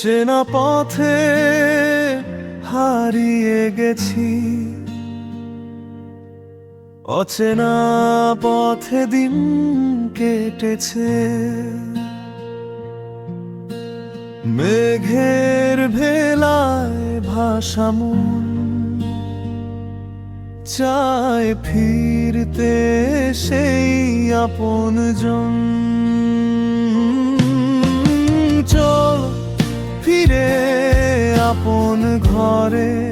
চেনা পথে হারিয়ে গেছি। অচেনা পথে দিন কেটেছে। মেঘের ভেলায় ভাসামুন চায় ফিরতে সেই আপন জন ঘরে।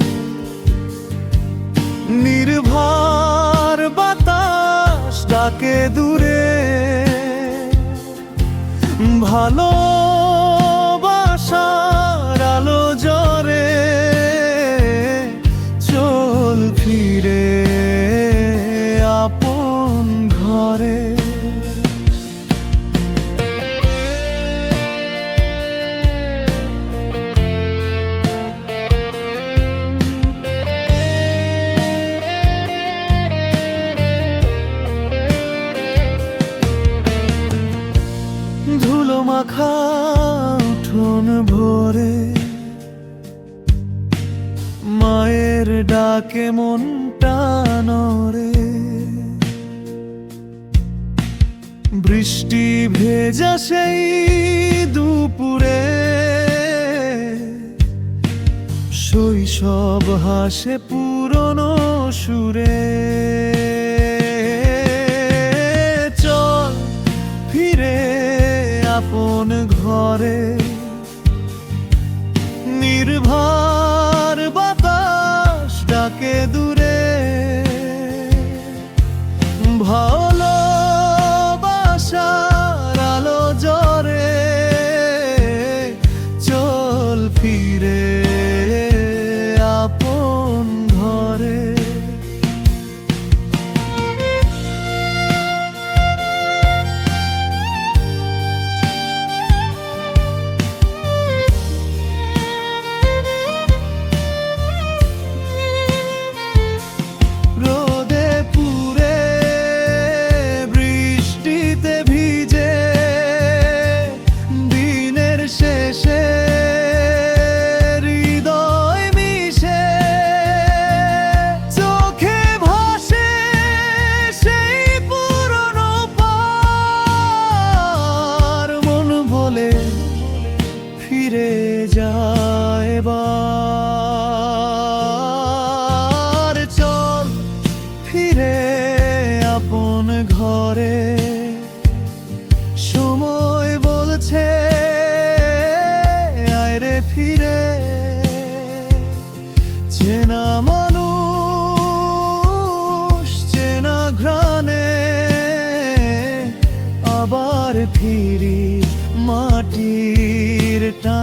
নির্ভর বাতাস ডাকে দূরে। ভালো ধুলো মাখা উঠোন ভরে। মায়ের ডাকে মনটা নরে বৃষ্টি ভেজা সেই দুপুরে। শৈশব হাসে পুরনো সুরে। আপন ঘরে নির্ভার ফিরে। চেনা মানুষ চেনা ঘ্রাণে আবার ফিরি মাটির টানে।